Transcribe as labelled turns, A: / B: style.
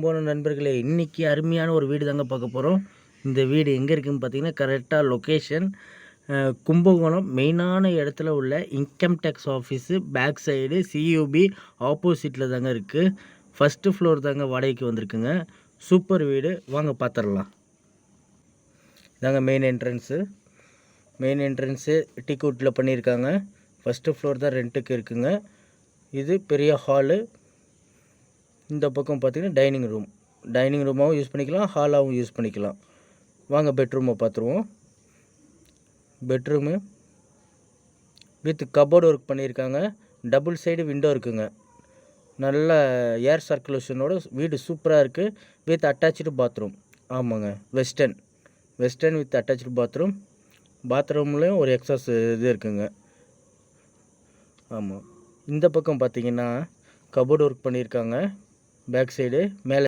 A: கும்பகோணம் நண்பர்களே இன்றைக்கி அருமையான ஒரு வீடு தாங்க பார்க்க போகிறோம் இந்த வீடு எங்கே இருக்குதுன்னு பார்த்தீங்கன்னா கரெக்டாக லொக்கேஷன் கும்பகோணம் மெயினான இடத்துல உள்ள income tax office back side CUB ஆப்போசிட்டில் தாங்க இருக்குது ஃபஸ்ட்டு ஃப்ளோர் தாங்க வாடகைக்கு வந்திருக்குங்க. சூப்பர் வீடு. வாங்க பார்த்துடலாம் இதாங்க மெயின் என்ட்ரன்ஸு மெயின் என்ட்ரன்ஸு டிக்கூட்டில் பண்ணியிருக்காங்க. ஃபஸ்ட்டு ஃப்ளோர் தான் ரெண்ட்டுக்கு இருக்குங்க. இது பெரிய ஹாலு இந்த பக்கம் பார்த்திங்கன்னா டைனிங் ரூம் டைனிங் ரூமாகவும் யூஸ் பண்ணிக்கலாம் ஹாலாகவும் யூஸ் பண்ணிக்கலாம். வாங்க பெட்ரூமை பார்த்துருவோம். பெட்ரூமு வித் கபோர்டு ஒர்க் பண்ணியிருக்காங்க. டபுள் சைடு விண்டோ இருக்குங்க. நல்ல ஏர் சர்க்குலேஷனோட வீடு சூப்பராக இருக்குது வித் அட்டாச்சு பாத்ரூம் ஆமாங்க western western with attach bathroom பாத்ரூம்லேயும் ஒரு எக்ஸாஸ் இது இருக்குங்க. ஆமாம் இந்த பக்கம் பார்த்தீங்கன்னா கபோர்டு ஒர்க் பண்ணியிருக்காங்க. பேக் சைடு மேலே